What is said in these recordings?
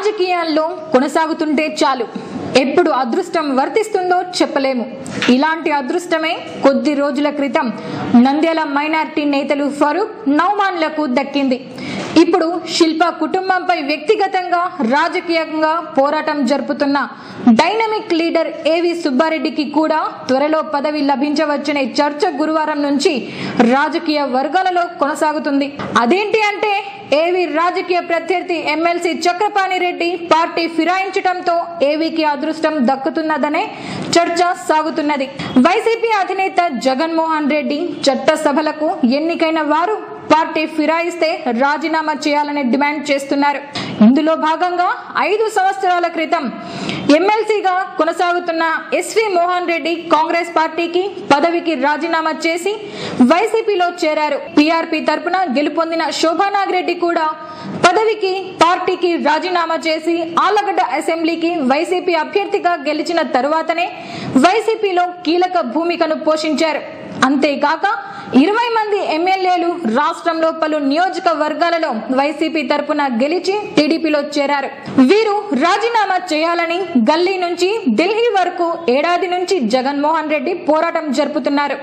రాజకీయాల్లో కొనసాగుతుంటే చాలు. ఎప్పుడు అదృష్టం వర్తిస్తుందో చెప్పలేము. ఇలాంటి అదృష్టమే కొద్ది రోజుల క్రితం నంద్యాల మైనార్టీ నేతలు ఫరూక్ నౌమాన్లకు దక్కింది. ఇప్పుడు శిల్ప కుటుంబంపై వ్యక్తిగతంగా రాజకీయంగా పోరాటం జరుపుతున్న డైనమిక్ లీడర్ ఏవి సుబ్బారెడ్డికి కూడా త్వరలో పదవి లభించవచ్చనే చర్చ గురువారం నుంచి రాజకీయ వర్గాలలో కొనసాగుతుంది. అదేంటి అంటే ఏవి రాజకీయ ప్రత్యర్థి ఎమ్మెల్సీ చక్రపాణి రెడ్డి పార్టీ ఫిరాయించడంతో ఏవికి అదృష్టం దక్కుతున్నదనే చర్చ సాగుతున్నది. వైసీపీ అధినేత జగన్మోహన్ రెడ్డి చట్టసభలకు ఎన్నికైన వారు పార్టీ ఫిరాయిస్తే రాజీనామా చేయాలని డిమాండ్ చేస్తున్నారు. ఇందులో భాగంగా ఐదు సంవత్సరాల క్రితం ఎమ్మెల్సీగా కొనసాగుతున్న ఎస్వి మోహన్ రెడ్డి కాంగ్రెస్ పార్టీకి పదవికి రాజీనామా చేసి వైసీపీలో చేరారు. పీఆర్పీ తరపున గెలుపొందిన శోభానాగిరెడ్డి కూడా పదవికి పార్టీకి రాజీనామా చేసి ఆలగడ్డ అసెంబ్లీకి వైసీపీ అభ్యర్థిగా గెలిచిన తరువాతనే వైసీపీలో కీలక భూమికను పోషించారు. అంతేకాక ఇరవై మంది ఎమ్మెల్యేలు రాష్ట్రంలో పలు నియోజకవర్గాలలో వైసీపీ తరపున గెలిచి టీడీపీలో చేరారు. వీరు రాజీనామా చేయాలని గల్లీ నుంచి ఢిల్లీ వరకు ఏడాది నుంచి జగన్మోహన్ రెడ్డి పోరాటం జరుపుతున్నారు.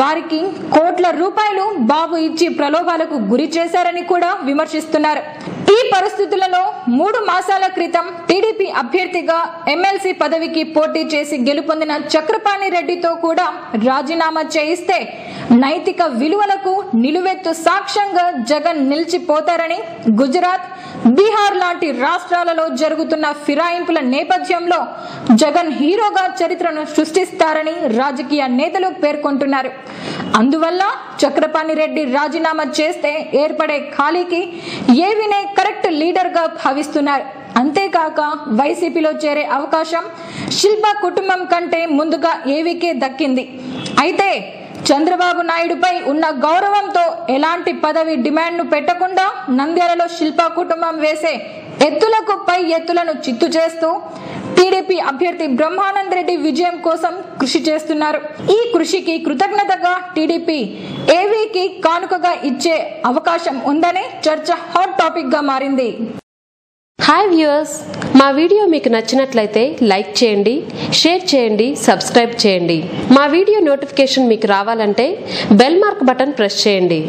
వారికి కోట్ల రూపాయలు బాబు ఇచ్చి ప్రలోభాలకు గురి చేశారని కూడా విమర్శిస్తున్నారు. ఈ పరిస్థితులలో మూడు మాసాల క్రితం టీడీపీ అభ్యర్థిగా ఎమ్మెల్సీ పదవికి పోటీ చేసి గెలుపొందిన చక్రపాణి రెడ్డితో కూడా రాజీనామా చేయిస్తే నైతిక విలువలకు నిలువెత్తు సాక్ష్యంగా జగన్ నిలిచిపోతారని గుజరాత్ బీహార్ లాంటి రాష్ట్రాలలో జరుగుతున్న ఫిరాయింపుల నేపథ్యంలో జగన్ హీరోగా చరిత్రను సృష్టిస్తారని రాజకీయ నేతలు పేర్కొంటున్నారు. అందువల్ల చక్రపాణి రెడ్డి రాజీనామా చేస్తే ఏర్పడే ఖాళీకి ఏవినే కరెక్ట్ లీడర్గా భావిస్తున్నారు. అంతేకాక వైసీపీలో చేరే అవకాశం శిల్ప కుటుంబం కంటే ముందుగా ఏవికే దక్కింది. అయితే చంద్రబాబు నాయుడుపై ఉన్న గౌరవంతో ఎలాంటి పదవి డిమాండ్ను పెట్టకుండా నంద్యాలలో శిల్ప కుటుంబం వేసే ఎత్తులకు పై ఎత్తులను చిత్తు చేస్తూ టీడీపీ అభ్యర్థి బ్రహ్మానంద్ రెడ్డి విజయం కోసం కృషి చేస్తున్నారు. ఈ కృషికి కృతజ్ఞతగా టీడీపీ ఏవీకి కానుకగా ఇచ్చే అవకాశం ఉందనే చర్చ హాట్ టాపిక్గా మారింది. హాయ్ వ్యూయర్స్ మా వీడియో మీకు నచ్చినట్లయితే లైక్ చేయండి షేర్ చేయండి సబ్స్క్రైబ్ చేయండి. మా వీడియో నోటిఫికేషన్ మీకు రావాలంటే బెల్ మార్క్ బటన్ ప్రెస్ చేయండి.